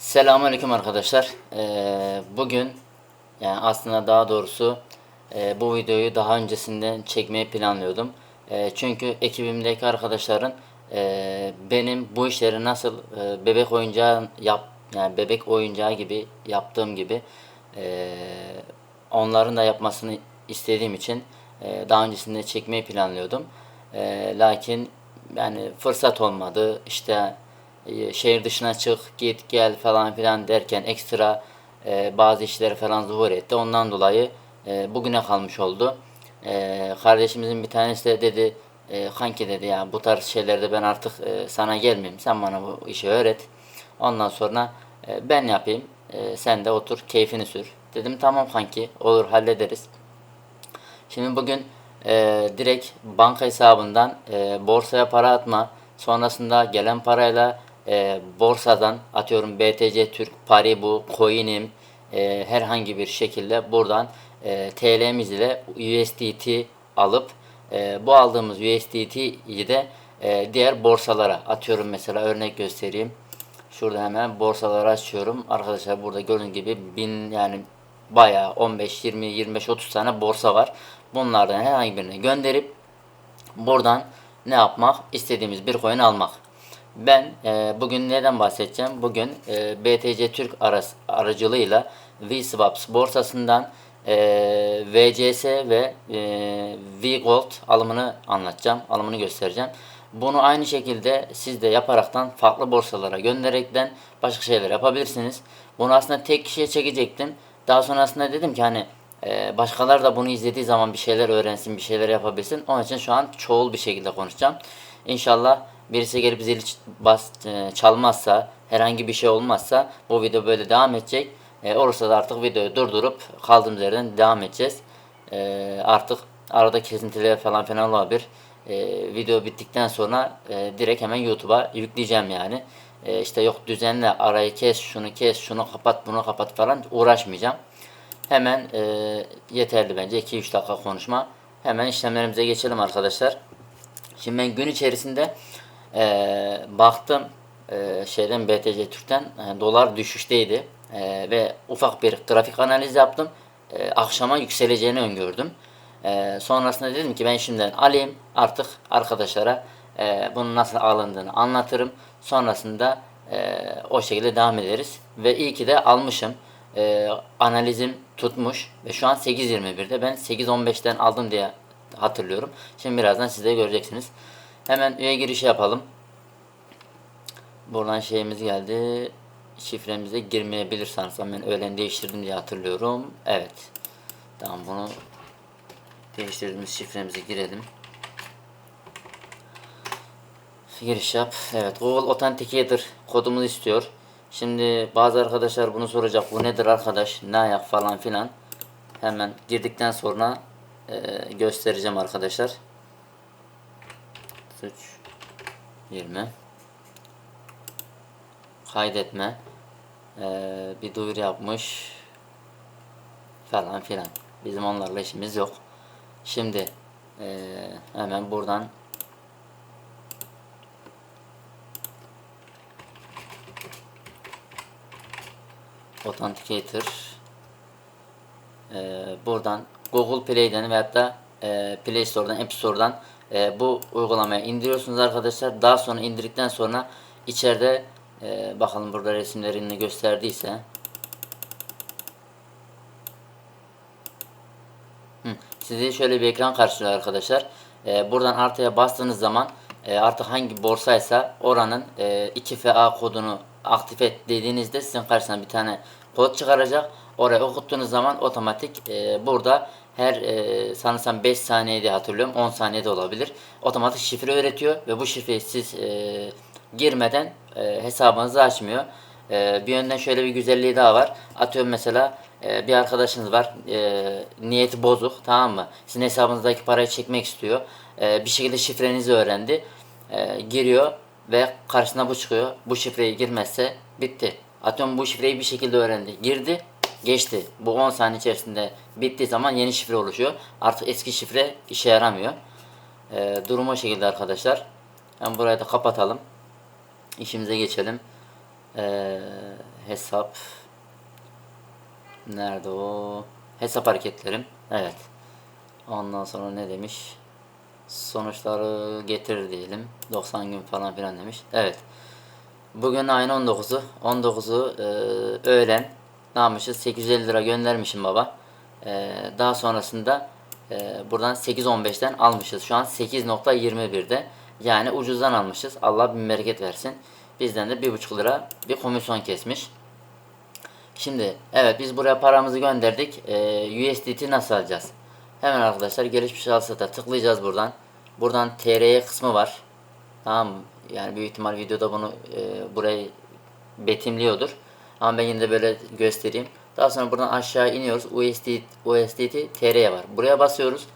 Selamünaleyküm arkadaşlar. Ee, bugün yani aslında daha doğrusu e, bu videoyu daha öncesinden çekmeyi planlıyordum. E, çünkü ekibimdeki arkadaşların e, benim bu işleri nasıl bebek oyuncağı yap yani bebek oyuncağı gibi yaptığım gibi onların da yapmasını istediğim için daha öncesinde çekmeyi planlıyordum. Lakin yani fırsat olmadı. İşte şehir dışına çık, git, gel falan filan derken ekstra e, bazı işleri falan zuhur etti. Ondan dolayı e, bugüne kalmış oldu. E, kardeşimizin bir tanesi de dedi, e, kanki dedi ya bu tarz şeylerde ben artık e, sana gelmeyeyim. Sen bana bu işi öğret. Ondan sonra e, ben yapayım. E, sen de otur keyfini sür. Dedim tamam kanki olur hallederiz. Şimdi bugün e, direkt banka hesabından e, borsaya para atma, sonrasında gelen parayla e, borsadan atıyorum BTC Türk, Paribu, Coin'im e, herhangi bir şekilde buradan e, TL'miz ile USDT alıp e, bu aldığımız USDT'yi de e, diğer borsalara atıyorum mesela örnek göstereyim. Şurada hemen borsaları açıyorum. Arkadaşlar burada gördüğünüz gibi bin yani bayağı 15, 20, 25, 30 tane borsa var. Bunlardan herhangi birine gönderip buradan ne yapmak? İstediğimiz bir coin almak. Ben e, bugün neden bahsedeceğim? Bugün e, BTC Türk aras, aracılığıyla VSwaps borsasından e, VCS ve e, VGold alımını anlatacağım. Alımını göstereceğim. Bunu aynı şekilde siz de yaparaktan farklı borsalara göndererekten başka şeyler yapabilirsiniz. Bunu aslında tek kişiye çekecektim. Daha sonrasında dedim ki hani e, başkalar da bunu izlediği zaman bir şeyler öğrensin, bir şeyler yapabilsin. Onun için şu an çoğul bir şekilde konuşacağım. İnşallah birisi gelip zili bas, e, çalmazsa, herhangi bir şey olmazsa bu video böyle devam edecek. E, olursa da artık videoyu durdurup kaldığımız yerden devam edeceğiz. E, artık arada kesintiler falan filan olabilir. E, video bittikten sonra e, direkt hemen YouTube'a yükleyeceğim yani. E, işte yok düzenle arayı kes, şunu kes, şunu kapat, bunu kapat falan uğraşmayacağım. Hemen e, yeterli bence 2-3 dakika konuşma. Hemen işlemlerimize geçelim arkadaşlar. Şimdi ben gün içerisinde e, baktım e, şeyden BTC Türk'ten e, dolar düşüşteydi E, ve ufak bir grafik analiz yaptım. E, akşama yükseleceğini öngördüm. E, sonrasında dedim ki ben şimdiden alayım artık arkadaşlara e, bunun nasıl alındığını anlatırım. Sonrasında e, o şekilde devam ederiz. Ve iyi ki de almışım. E, analizim tutmuş ve şu an 8.21'de ben 8.15'ten aldım diye hatırlıyorum. Şimdi birazdan siz de göreceksiniz. Hemen üye girişi yapalım. Buradan şeyimiz geldi. Şifremize girmeyebilir sanırsam ben öğlen değiştirdim diye hatırlıyorum. Evet. Tamam bunu değiştirdiğimiz şifremize girelim. Giriş yap. Evet Google Authenticator kodumuzu istiyor. Şimdi bazı arkadaşlar bunu soracak. Bu nedir arkadaş? Ne ayak falan filan. Hemen girdikten sonra e, göstereceğim arkadaşlar. 3 20 kaydetme. Ee, bir duyuru yapmış falan filan. Bizim onlarla işimiz yok. Şimdi ee, hemen buradan Authenticator ee, buradan Google Play'den veyahut da e, Play Store'dan, App Store'dan e, bu uygulamayı indiriyorsunuz arkadaşlar. Daha sonra indirdikten sonra içeride e, bakalım burada resimlerini gösterdiyse Hı, sizi şöyle bir ekran karşılıyor arkadaşlar. E, buradan artıya bastığınız zaman e, artık hangi borsaysa oranın e, 2FA kodunu aktif et dediğinizde sizin karşısına bir tane kod çıkaracak. Oraya okuttuğunuz zaman otomatik e, burada her e, sanırsam 5 saniyede hatırlıyorum 10 saniyede olabilir. Otomatik şifre öğretiyor ve bu şifreyi siz e, girmeden e, hesabınızı açmıyor. E, bir yönden şöyle bir güzelliği daha var. Atıyorum mesela e, bir arkadaşınız var e, niyeti bozuk tamam mı? Sizin hesabınızdaki parayı çekmek istiyor. E, bir şekilde şifrenizi öğrendi. E, giriyor ve karşısına bu çıkıyor. Bu şifreyi girmezse bitti. Atıyorum bu şifreyi bir şekilde öğrendi. Girdi geçti. Bu 10 saniye içerisinde bittiği zaman yeni şifre oluşuyor. Artık eski şifre işe yaramıyor. E, durum o şekilde arkadaşlar. Hem burayı da kapatalım. İşimize geçelim. Ee, hesap nerede o? Hesap hareketlerim. Evet. Ondan sonra ne demiş? Sonuçları getir diyelim. 90 gün falan filan demiş. Evet. Bugün ayın 19'u. 19'u e, öğlen ne yapmışız? 850 lira göndermişim baba. E, daha sonrasında e, buradan 8.15'ten almışız. Şu an 8.21'de. Yani ucuzdan almışız. Allah bir bereket versin. Bizden de 1.5 lira bir komisyon kesmiş. Şimdi evet biz buraya paramızı gönderdik. Ee, USDT nasıl alacağız? Hemen arkadaşlar gelişmiş alsata tıklayacağız buradan. Buradan TRY kısmı var. Tamam? Yani büyük ihtimal videoda bunu e, burayı betimliyordur. Ama ben yine de böyle göstereyim. Daha sonra buradan aşağı iniyoruz. USD, USDT TR'ye var. Buraya basıyoruz.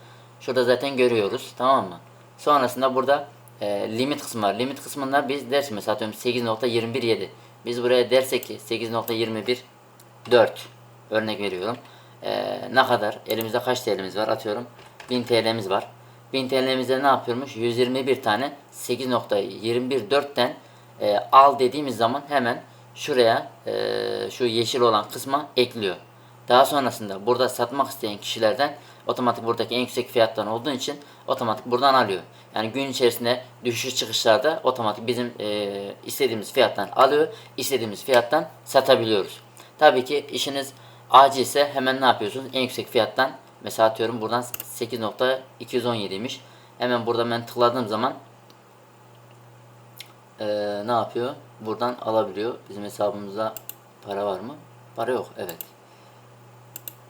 Şurada zaten görüyoruz. Tamam mı? Sonrasında burada e, limit kısmı var. Limit kısmında biz ders mesela atıyorum 8.217. Biz buraya dersek ki 8.21 4 örnek veriyorum. Ee, ne kadar? Elimizde kaç TL'miz var? Atıyorum 1000 TL'miz var. 1000 TL'mizde ne yapıyormuş? 121 tane 8.214'ten e, al dediğimiz zaman hemen şuraya e, şu yeşil olan kısma ekliyor. Daha sonrasında burada satmak isteyen kişilerden otomatik buradaki en yüksek fiyattan olduğu için otomatik buradan alıyor. Yani gün içerisinde düşüş çıkışlarda otomatik bizim e, istediğimiz fiyattan alıyor, istediğimiz fiyattan satabiliyoruz. Tabii ki işiniz acilse hemen ne yapıyorsunuz? En yüksek fiyattan mesela atıyorum buradan 8.217'ymiş. Hemen burada ben tıkladığım zaman e, ne yapıyor? Buradan alabiliyor. Bizim hesabımızda para var mı? Para yok. Evet.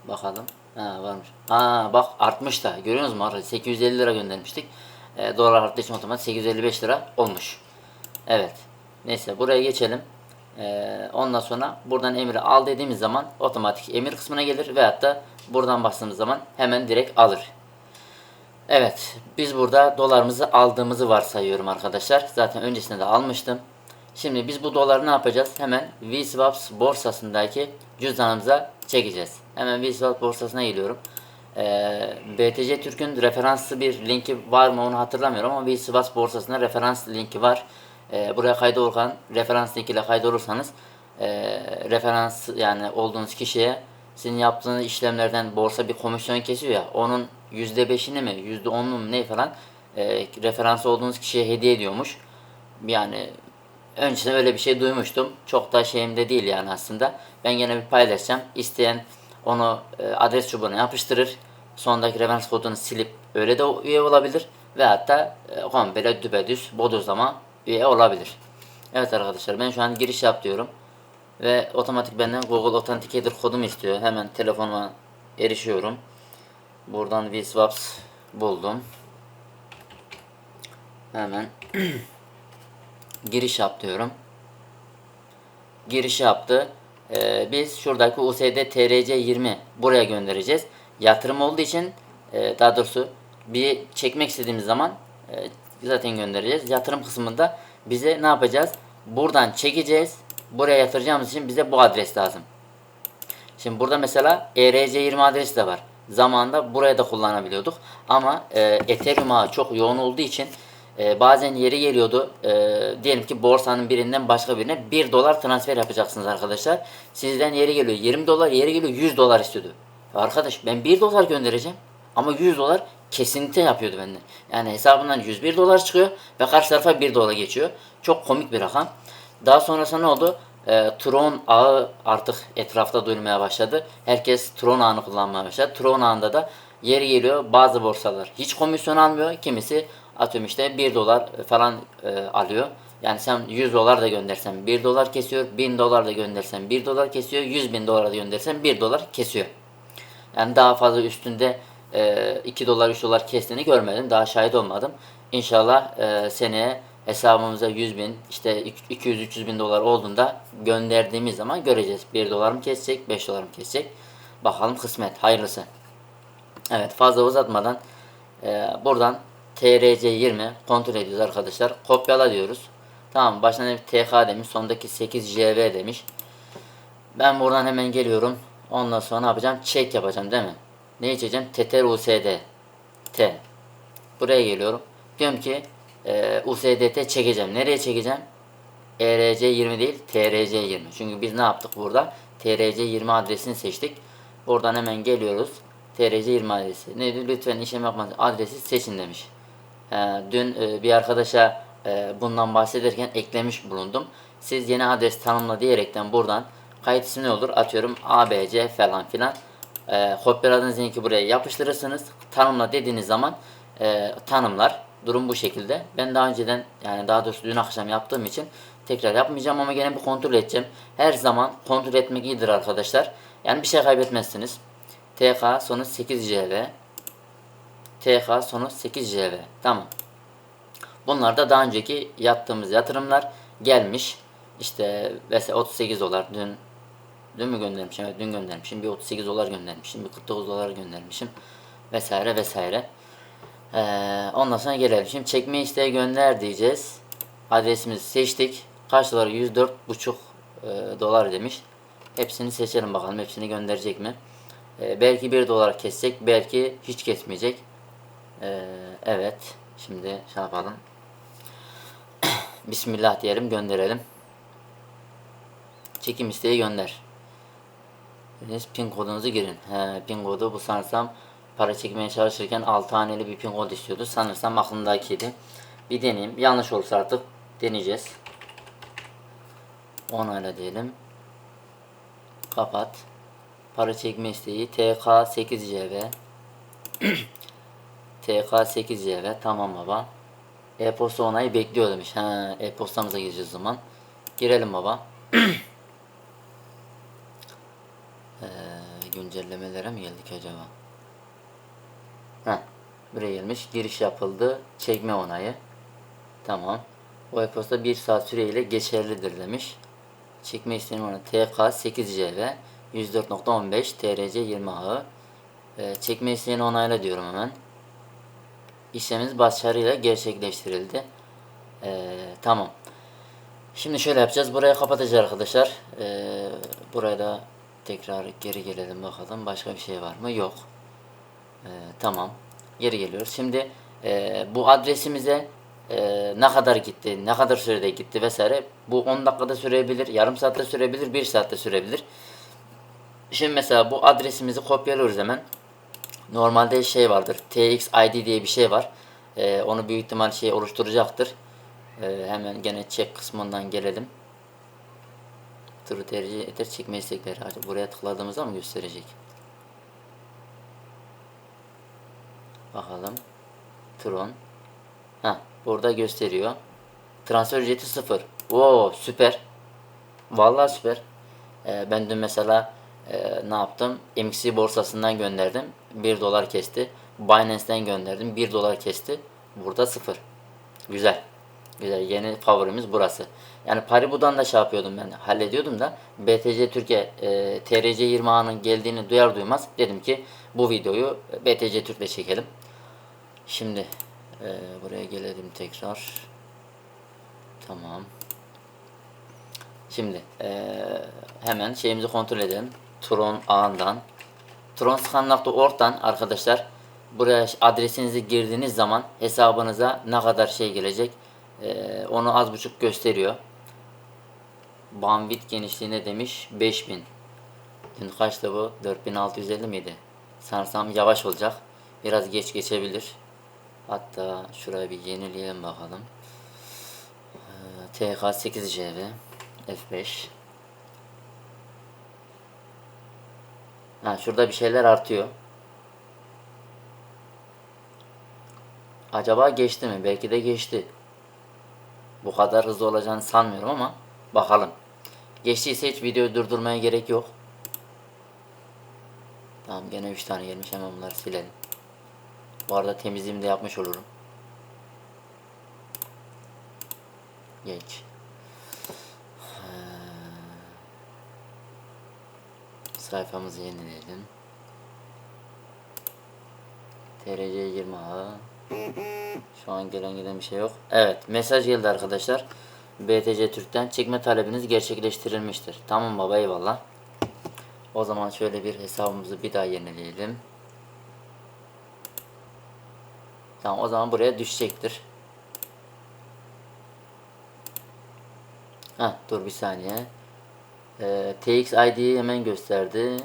Bakalım. Ha varmış. Ha bak artmış da. Görüyorsunuz mu? 850 lira göndermiştik. E, dolar arttığı için otomatik 855 lira olmuş. Evet. Neyse buraya geçelim. E, ondan sonra buradan emri al dediğimiz zaman otomatik emir kısmına gelir. Veyahut da buradan bastığımız zaman hemen direkt alır. Evet. Biz burada dolarımızı aldığımızı varsayıyorum arkadaşlar. Zaten öncesinde de almıştım. Şimdi biz bu doları ne yapacağız? Hemen VSWAPS borsasındaki cüzdanımıza çekeceğiz. Hemen VSWAPS borsasına geliyorum. Ee, BTC Türk'ün referanslı bir linki var mı onu hatırlamıyorum ama VSWAPS borsasında referans linki var. Ee, buraya kaydolurken referans linkiyle kaydolursanız e, referans yani olduğunuz kişiye sizin yaptığınız işlemlerden borsa bir komisyon kesiyor ya onun %5'ini mi %10'unu mu ne falan e, referans olduğunuz kişiye hediye ediyormuş. Yani öncesinde öyle bir şey duymuştum. Çok da şeyimde değil yani aslında. Ben gene bir paylaşacağım. İsteyen onu e, adres çubuğuna yapıştırır. Sondaki referans kodunu silip öyle de üye olabilir. Ve hatta e, komple düpedüz bodozlama üye olabilir. Evet arkadaşlar ben şu an giriş yap diyorum. Ve otomatik benden Google Authenticator kodumu istiyor. Hemen telefonuma erişiyorum. Buradan VSWAPS buldum. Hemen giriş yap diyorum. Giriş yaptı. Ee, biz şuradaki USD TRC20 buraya göndereceğiz. Yatırım olduğu için e, daha doğrusu bir çekmek istediğimiz zaman e, zaten göndereceğiz. Yatırım kısmında bize ne yapacağız? Buradan çekeceğiz. Buraya yatıracağımız için bize bu adres lazım. Şimdi burada mesela ERC20 adresi de var. Zamanında buraya da kullanabiliyorduk. Ama e, Ethereum ağı çok yoğun olduğu için e, bazen yeri geliyordu. E, diyelim ki borsanın birinden başka birine 1 dolar transfer yapacaksınız arkadaşlar. Sizden yeri geliyor 20 dolar, yeri geliyor 100 dolar istiyordu. Arkadaş ben 1 dolar göndereceğim ama 100 dolar kesinlikle yapıyordu benden. Yani hesabından 101 dolar çıkıyor ve karşı tarafa 1 dolar geçiyor. Çok komik bir rakam. Daha sonrasında ne oldu? E, Tron ağı artık etrafta duyulmaya başladı. Herkes Tron ağını kullanmaya başladı. Tron ağında da yeri geliyor bazı borsalar hiç komisyon almıyor. Kimisi atıyorum işte 1 dolar falan e, alıyor. Yani sen 100 dolar da göndersen 1 dolar kesiyor. 1000 dolar da göndersen 1 dolar kesiyor. 100 bin dolar da göndersen 1 dolar kesiyor. Yani daha fazla üstünde e, 2 dolar 3 dolar kestiğini görmedim. Daha şahit olmadım. İnşallah e, seneye hesabımıza 100 bin işte 200-300 bin dolar olduğunda gönderdiğimiz zaman göreceğiz. 1 dolar mı kesecek 5 dolar mı kesecek. Bakalım kısmet hayırlısı. Evet fazla uzatmadan e, buradan TRC20 kontrol ediyoruz arkadaşlar. Kopyala diyoruz. Tamam başına bir TK demiş. Sondaki 8JV demiş. Ben buradan hemen geliyorum. Ondan sonra ne yapacağım? Check yapacağım değil mi? Ne içeceğim? Tether USD. T. Buraya geliyorum. Diyorum ki e, USDT çekeceğim. Nereye çekeceğim? ERC20 değil TRC20. Çünkü biz ne yaptık burada? TRC20 adresini seçtik. Buradan hemen geliyoruz. TRC20 adresi. Neydi? Lütfen işlem yapmanız adresi seçin demiş. Ee, dün e, bir arkadaşa e, bundan bahsederken eklemiş bulundum. Siz yeni adres tanımla diyerekten buradan kayıt ne olur? Atıyorum ABC falan filan. E, kopyaladığınız linki buraya yapıştırırsınız. Tanımla dediğiniz zaman e, tanımlar. Durum bu şekilde. Ben daha önceden yani daha doğrusu dün akşam yaptığım için tekrar yapmayacağım ama gene bir kontrol edeceğim. Her zaman kontrol etmek iyidir arkadaşlar. Yani bir şey kaybetmezsiniz. TK sonu 8CV TK sonu 8CV. Tamam. Bunlar da daha önceki yaptığımız yatırımlar gelmiş. İşte mesela 38 dolar dün dün mü göndermişim? Evet dün göndermişim. Bir 38 dolar göndermişim. Bir 49 dolar göndermişim. Vesaire vesaire. Ee, ondan sonra gelelim. Şimdi çekme isteği gönder diyeceğiz. Adresimizi seçtik. Kaç dolar? 104,5 e, dolar demiş. Hepsini seçelim bakalım. Hepsini gönderecek mi? Ee, belki 1 dolar kesecek. Belki hiç kesmeyecek. Ee, evet. Şimdi şey yapalım. Bismillah diyelim gönderelim. Çekim isteği gönder. Pin kodunuzu girin. He, pin kodu bu sanırsam para çekmeye çalışırken 6 haneli bir pin kod istiyordu. Sanırsam aklımdakiydi. Bir deneyeyim. Yanlış olursa artık deneyeceğiz. Onayla diyelim. Kapat. Para çekme isteği TK8CV TK8CV tamam baba. E-posta onayı bekliyor demiş. E-postamıza gireceğiz zaman. Girelim baba. ee, güncellemelere mi geldik acaba? Buraya gelmiş. Giriş yapıldı. Çekme onayı. Tamam. O e-posta 1 saat süreyle geçerlidir demiş. Çekme isteğinin onayı TK8CV 104.15 TRC 20 ağı. Ee, çekme isteğini onayla diyorum hemen. İşlemimiz başarıyla gerçekleştirildi. Ee, tamam. Şimdi şöyle yapacağız. Burayı kapatacağız arkadaşlar. Ee, buraya da tekrar geri gelelim bakalım. Başka bir şey var mı? Yok. Ee, tamam. Geri geliyoruz. Şimdi e, bu adresimize e, ne kadar gitti, ne kadar sürede gitti vesaire. Bu 10 dakikada sürebilir, yarım saatte sürebilir, 1 saatte sürebilir. Şimdi mesela bu adresimizi kopyalıyoruz hemen. Normalde şey vardır. TXID diye bir şey var. Ee, onu büyük ihtimal şey oluşturacaktır. Ee, hemen gene check kısmından gelelim. Turu tercih eder çekme istekleri. Buraya tıkladığımızda mı gösterecek? Bakalım. Tron. Ha, burada gösteriyor. Transfer ücreti sıfır. Oo süper. Vallahi süper. Ee, ben dün mesela e, ne yaptım? MXC borsasından gönderdim. 1 dolar kesti. Binance'den gönderdim. 1 dolar kesti. Burada 0. Güzel. Güzel. Yeni favorimiz burası. Yani Paribu'dan da şey yapıyordum ben. Hallediyordum da BTC Türkiye e, TRC 20 A'nın geldiğini duyar duymaz dedim ki bu videoyu BTC Türk'le çekelim. Şimdi e, buraya gelelim tekrar. Tamam. Şimdi eee, hemen şeyimizi kontrol edelim. Tron ağından. Tron Scan.org'dan arkadaşlar buraya adresinizi girdiğiniz zaman hesabınıza ne kadar şey gelecek eee, onu az buçuk gösteriyor. Bandwidth genişliği ne demiş? 5000. Dün kaçtı bu? 4650 miydi? Sanırsam yavaş olacak. Biraz geç geçebilir. Hatta şuraya bir yenileyelim bakalım. Eee, TK8CV F5 Ha şurada bir şeyler artıyor. Acaba geçti mi? Belki de geçti. Bu kadar hızlı olacağını sanmıyorum ama bakalım. Geçtiyse hiç videoyu durdurmaya gerek yok. Tamam gene 3 tane gelmiş hemen bunları silelim. Bu arada temizliğimi de yapmış olurum. Geç. Sayfamızı yenileyelim. TRC 20 A. Şu an gelen giden bir şey yok. Evet mesaj geldi arkadaşlar. BTC Türk'ten çekme talebiniz gerçekleştirilmiştir. Tamam baba eyvallah. O zaman şöyle bir hesabımızı bir daha yenileyelim. Tamam o zaman buraya düşecektir. Ha dur bir saniye. Ee, TX ID'yi hemen gösterdi.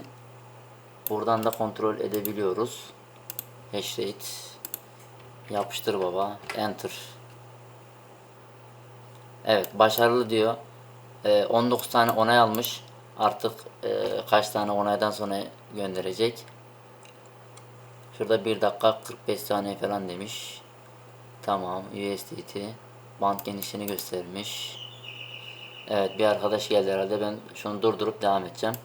Buradan da kontrol edebiliyoruz. Hashrate. Yapıştır baba. Enter. Evet başarılı diyor. Ee, 19 tane onay almış. Artık e, kaç tane onaydan sonra gönderecek. Şurada 1 dakika 45 saniye falan demiş. Tamam USDT. Band genişliğini göstermiş. Evet bir arkadaş geldi herhalde. Ben şunu durdurup devam edeceğim.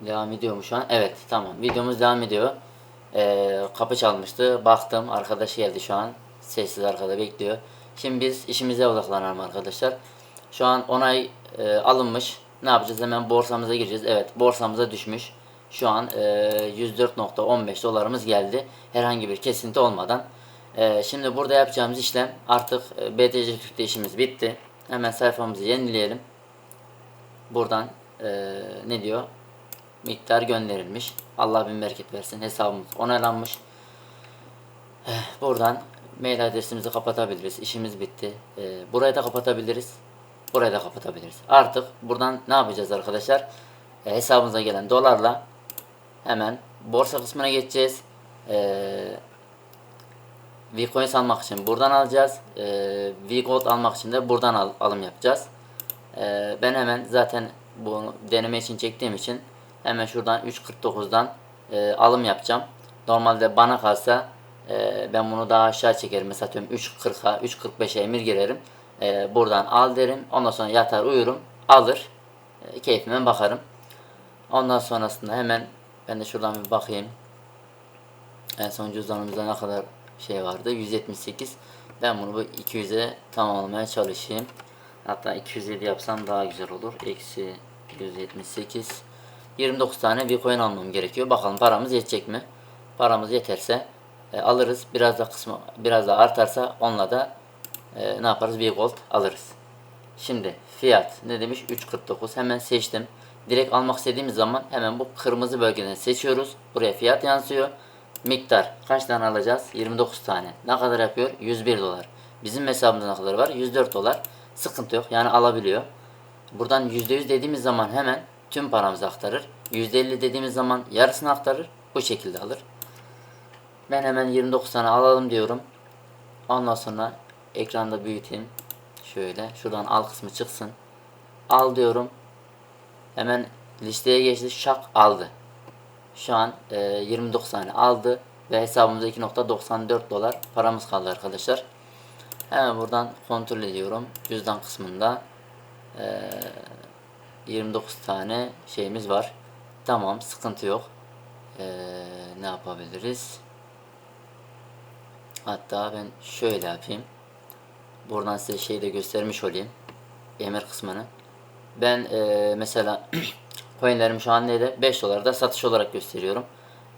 Devam ediyor mu şu an? Evet tamam. Videomuz devam ediyor. Ee, kapı çalmıştı. Baktım. Arkadaş geldi şu an. Sessiz arkada bekliyor. Şimdi biz işimize odaklanalım arkadaşlar. Şu an onay e, alınmış. Ne yapacağız? Hemen borsamıza gireceğiz. Evet borsamıza düşmüş. Şu an e, 104.15 dolarımız geldi. Herhangi bir kesinti olmadan. E, şimdi burada yapacağımız işlem artık e, BTC Türk'te işimiz bitti. Hemen sayfamızı yenileyelim. Buradan e, ne diyor? Miktar gönderilmiş. Allah bin bereket versin. Hesabımız onaylanmış. Eh, Buradan mail adresimizi kapatabiliriz. İşimiz bitti. Ee, burayı da kapatabiliriz. Burayı da kapatabiliriz. Artık buradan ne yapacağız arkadaşlar? Ee, hesabımıza gelen dolarla hemen borsa kısmına geçeceğiz. Ee, Vcoins almak için buradan alacağız. Ee, Vgold almak için de buradan al- alım yapacağız. Ee, ben hemen zaten bunu deneme için çektiğim için hemen şuradan 3.49'dan e, alım yapacağım. Normalde bana kalsa e, ben bunu daha aşağı çekerim. Mesela atıyorum 3.40'a 3.45'e emir girerim. E, buradan al derim. Ondan sonra yatar uyurum. Alır. E, keyfime bakarım. Ondan sonrasında hemen ben de şuradan bir bakayım. En son cüzdanımızda ne kadar şey vardı? 178. Ben bunu bu 200'e tamamlamaya çalışayım. Hatta 207 yapsam daha güzel olur. Eksi 178. 29 tane Bitcoin almam gerekiyor. Bakalım paramız yetecek mi? Paramız yeterse e, alırız. Biraz da kısmı biraz da artarsa onunla da e, ne yaparız? Bir gold alırız. Şimdi fiyat ne demiş? 3.49. Hemen seçtim. Direkt almak istediğimiz zaman hemen bu kırmızı bölgeden seçiyoruz. Buraya fiyat yansıyor. Miktar kaç tane alacağız? 29 tane. Ne kadar yapıyor? 101 dolar. Bizim hesabımızda ne kadar var? 104 dolar. Sıkıntı yok. Yani alabiliyor. Buradan %100 dediğimiz zaman hemen tüm paramızı aktarır. %50 dediğimiz zaman yarısını aktarır. Bu şekilde alır. Ben hemen 29 tane alalım diyorum. Ondan sonra ekranda büyüteyim. Şöyle şuradan al kısmı çıksın. Al diyorum. Hemen listeye geçti. Şak aldı. Şu an e, 29 tane aldı ve hesabımızda 2.94 dolar paramız kaldı arkadaşlar. Hemen buradan kontrol ediyorum. Cüzdan kısmında e, 29 tane şeyimiz var. Tamam sıkıntı yok. E, ne yapabiliriz? Hatta ben şöyle yapayım. Buradan size şeyi de göstermiş olayım. Emir kısmını. Ben e, mesela coinlerimi şu an neydi? 5 dolarda satış olarak gösteriyorum.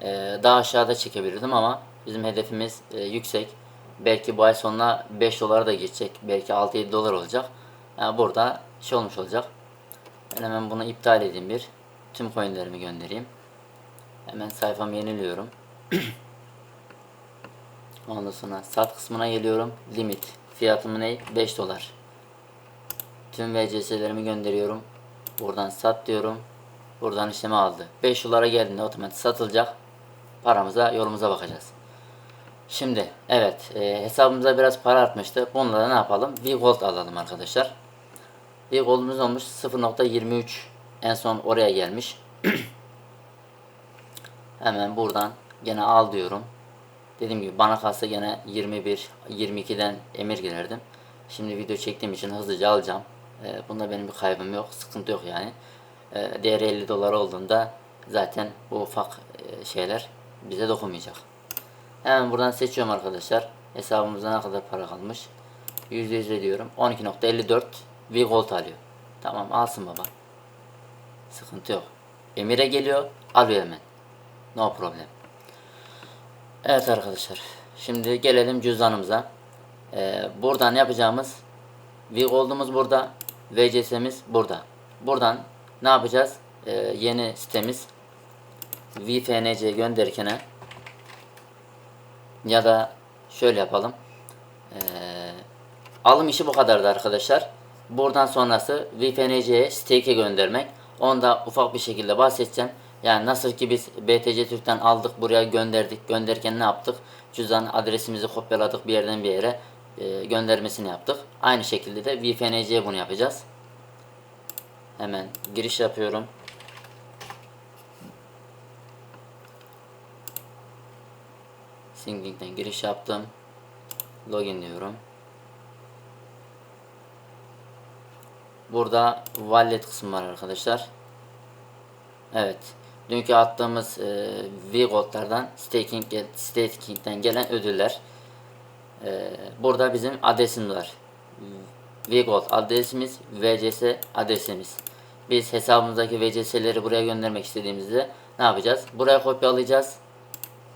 E, daha aşağıda çekebilirdim ama bizim hedefimiz e, yüksek. Belki bu ay sonuna 5 dolara da geçecek. Belki 6-7 dolar olacak. Yani burada şey olmuş olacak. Ben hemen bunu iptal edeyim bir. Tüm coinlerimi göndereyim. Hemen sayfamı yeniliyorum. Ondan sonra sat kısmına geliyorum. Limit. Fiyatımı ne? 5 dolar. Tüm VCS'lerimi gönderiyorum. Buradan sat diyorum. Buradan işlemi aldı. 5 dolara geldiğinde otomatik satılacak. Paramıza yolumuza bakacağız. Şimdi evet e, hesabımıza biraz para artmıştı. Bununla da ne yapalım? V-Gold alalım arkadaşlar. V-Gold'umuz olmuş 0.23 en son oraya gelmiş. Hemen buradan gene al diyorum. Dediğim gibi bana kalsa gene 21 22'den emir girerdim. Şimdi video çektiğim için hızlıca alacağım. Ee, bunda benim bir kaybım yok. Sıkıntı yok yani. Ee, değeri 50 dolar olduğunda zaten bu ufak e, şeyler bize dokunmayacak. Hemen buradan seçiyorum arkadaşlar. Hesabımızda ne kadar para kalmış. %100 diyorum. 12.54 V-Gold alıyor. Tamam alsın baba. Sıkıntı yok. Emir'e geliyor. Alıyor hemen. No problem. Evet arkadaşlar. Şimdi gelelim cüzdanımıza. Ee, buradan yapacağımız V-Gold'umuz burada. VCS'miz burada. Buradan ne yapacağız? Ee, yeni sitemiz VFNC gönderirken ya da şöyle yapalım. Ee, Alım işi bu kadardı arkadaşlar. Buradan sonrası VPNC'ye stake'e göndermek. Onda ufak bir şekilde bahsedeceğim. Yani nasıl ki biz BTC Türk'ten aldık buraya gönderdik. Gönderirken ne yaptık? Cüzdan adresimizi kopyaladık bir yerden bir yere e, göndermesini yaptık. Aynı şekilde de VPNC'ye bunu yapacağız. Hemen giriş yapıyorum. Singling'den giriş yaptım. Login diyorum. Burada wallet kısmı var arkadaşlar. Evet. Dünkü attığımız e, V-Gold'lardan staking, staking'den gelen ödüller. E, burada bizim adresimiz var. V-Gold adresimiz, VCS adresimiz. Biz hesabımızdaki VCS'leri buraya göndermek istediğimizde ne yapacağız? Buraya kopyalayacağız.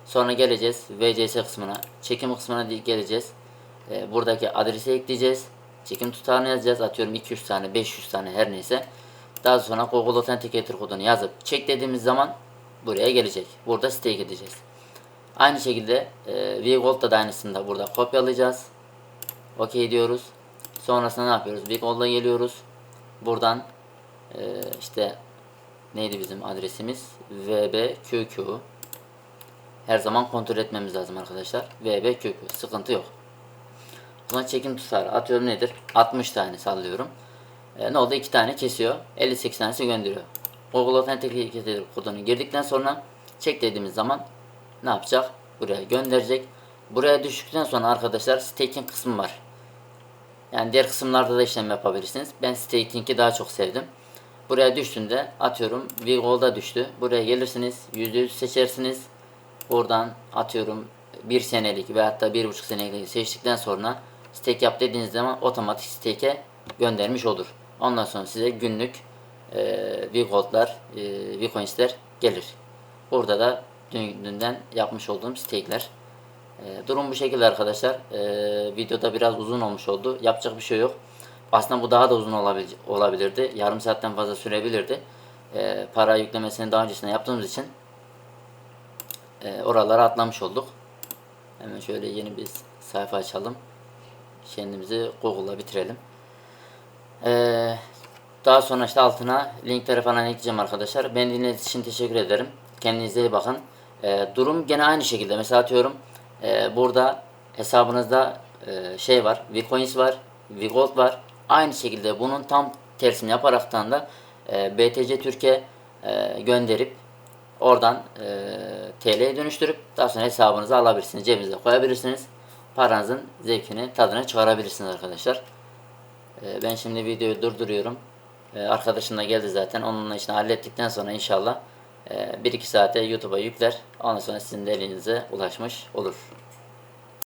Sonra geleceğiz VCS kısmına, çekim kısmına geleceğiz. Ee, buradaki adresi ekleyeceğiz. Çekim tutarını yazacağız. Atıyorum 200 tane, 500 tane her neyse. Daha sonra Google Authenticator kodunu yazıp çek dediğimiz zaman buraya gelecek. Burada stake edeceğiz. Aynı şekilde e, VGold'da da aynısını da burada kopyalayacağız. OK diyoruz. Sonrasında ne yapıyoruz? VGold'a geliyoruz. Buradan e, işte neydi bizim adresimiz? VBQQ her zaman kontrol etmemiz lazım arkadaşlar. VBQQ sıkıntı yok. Buna çekim tutarı atıyorum nedir? 60 tane sallıyorum. E, ne oldu? 2 tane kesiyor. 58 tanesi gönderiyor. Google Authenticator kodunu girdikten sonra çek dediğimiz zaman ne yapacak? Buraya gönderecek. Buraya düştükten sonra arkadaşlar staking kısmı var. Yani diğer kısımlarda da işlem yapabilirsiniz. Ben staking'i daha çok sevdim. Buraya düştüğünde atıyorum Vigol'da düştü. Buraya gelirsiniz. %100 seçersiniz. Buradan atıyorum bir senelik ve hatta bir buçuk senelik seçtikten sonra stake yap dediğiniz zaman otomatik stake'e göndermiş olur. Ondan sonra size günlük e, Vgold'lar, e, Vcoins'ler gelir. Burada da dün, dünden yapmış olduğum stake'ler. E, durum bu şekilde arkadaşlar. E, videoda biraz uzun olmuş oldu. Yapacak bir şey yok. Aslında bu daha da uzun olabil olabilirdi. Yarım saatten fazla sürebilirdi. E, para yüklemesini daha öncesinde yaptığımız için e, oralara atlamış olduk. Hemen şöyle yeni bir sayfa açalım. Kendimizi Google'la bitirelim. Ee, daha sonra işte altına linkleri falan ekleyeceğim arkadaşlar. Beni dinlediğiniz için teşekkür ederim. Kendinize iyi bakın. Ee, durum gene aynı şekilde. Mesela atıyorum e, burada hesabınızda e, şey var. Vcoins var. Vgold var. Aynı şekilde bunun tam tersini yaparaktan da e, BTC Türkiye e, gönderip oradan e, TL'ye dönüştürüp daha sonra hesabınıza alabilirsiniz. Cebinize koyabilirsiniz. Paranızın zevkini, tadını çıkarabilirsiniz arkadaşlar. E, ben şimdi videoyu durduruyorum. E, arkadaşım da geldi zaten. Onunla işini hallettikten sonra inşallah e, 1-2 saate YouTube'a yükler. Ondan sonra sizin de elinize ulaşmış olur.